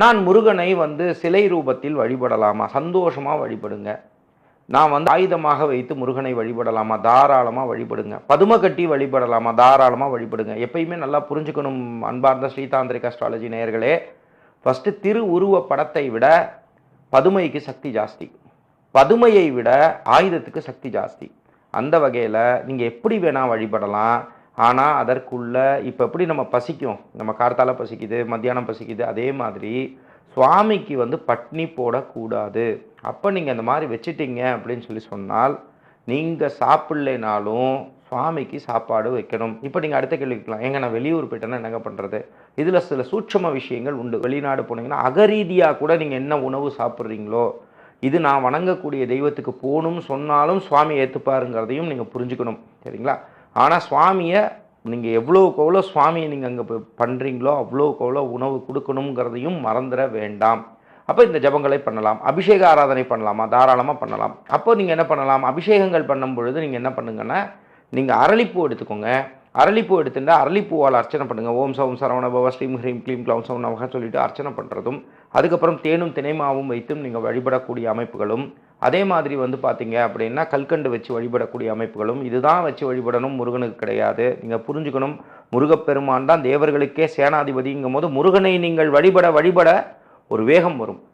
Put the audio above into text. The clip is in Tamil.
நான் முருகனை வந்து சிலை ரூபத்தில் வழிபடலாமா? சந்தோஷமாக வழிபடுங்க. நான் வந்து ஆயுதமாக வைத்து முருகனை வழிபடலாமா? தாராளமாக வழிபடுங்க. பதும கட்டி வழிபடலாமா? தாராளமாக வழிபடுங்க. எப்பயுமே நல்லா புரிஞ்சுக்கணும் அன்பார்ந்த ஸ்ரீதாந்திரிக் அஸ்ட்ராலஜி நேயர்களே. ஃபஸ்ட்டு திரு உருவ படத்தை விட பதுமைக்கு சக்தி ஜாஸ்தி. பதுமையை விட ஆயுதத்துக்கு சக்தி ஜாஸ்தி. அந்த வகையில் நீங்கள் எப்படி வேணால் வழிபடலாம். ஆனால் அதற்குள்ள இப்போ எப்படி நம்ம பசிக்கும்? நம்ம கார்த்தால பசிக்குது மத்தியானம் பசிக்குது அதே மாதிரி சுவாமிக்கு வந்து பட்னி போடக்கூடாது. அப்போ நீங்கள் அந்த மாதிரி வச்சிட்டீங்க அப்படின்னு சொல்லி சொன்னால் நீங்கள் சாப்பிட்லைனாலும் சுவாமிக்கு சாப்பாடு வைக்கணும். இப்போ நீங்கள் அடுத்த கேள்விக்கலாம் எங்கே நான் வெளியூர் போயிட்டேன்னா என்னங்க பண்ணுறது இதில் சில சூட்சம விஷயங்கள் உண்டு. வெளிநாடு போனீங்கன்னா அகரீதியாக கூட நீங்கள் என்ன உணவு சாப்பிட்றீங்களோ இது நான் வணங்கக்கூடிய தெய்வத்துக்கு போகணும்னு சொன்னாலும் சுவாமி ஏற்றுப்பாருங்கிறதையும் நீங்கள் புரிஞ்சுக்கணும். சரிங்களா? ஆனால் சுவாமியை நீங்கள் எவ்வளோக்கு எவ்வளோ சுவாமியை நீங்கள் அங்கே பண்ணுறீங்களோ அவ்வளோக்கு எவ்வளோ உணவு கொடுக்கணுங்கிறதையும் மறந்துட வேண்டாம். அப்போ இந்த ஜபங்களை பண்ணலாம். அபிஷேக ஆராதனை பண்ணலாமா? தாராளமாக பண்ணலாம். அப்போ நீங்கள் என்ன பண்ணலாம்? அபிஷேகங்கள் பண்ணும் பொழுது நீங்கள் என்ன பண்ணுங்கன்னா நீங்கள் அரளிப்பூ எடுத்துக்கோங்க. அரளிப்பூ எடுத்துட்டு அரளிப்பூவால் அர்ச்சனை பண்ணுங்கள் ஓம் சௌம் சரவண பவ ஸ்ரீம் ஹ்ரீம் க்ளீம் க்ளௌம் சௌம் நமக சொல்லிட்டு அர்ச்சனை பண்ணுறதும் அதுக்கப்புறம் தேனும் தினைமாவும் வைத்தும் நீங்கள் வழிபடக்கூடிய அமைப்புகளும் அதே மாதிரி வந்து பார்த்தீங்க அப்படின்னா கல்கண்டு வச்சு வழிபடக்கூடிய அமைப்புகளும் இதுதான் வச்சு வழிபடணும் முருகனுக்கு கிடையாது. நீங்கள் புரிஞ்சுக்கணும் முருகப்பெருமான் தான் தேவர்களுக்கே சேனாதிபதிங்கும் போது முருகனை நீங்கள் வழிபட வழிபட ஒரு வேகம் வரும்.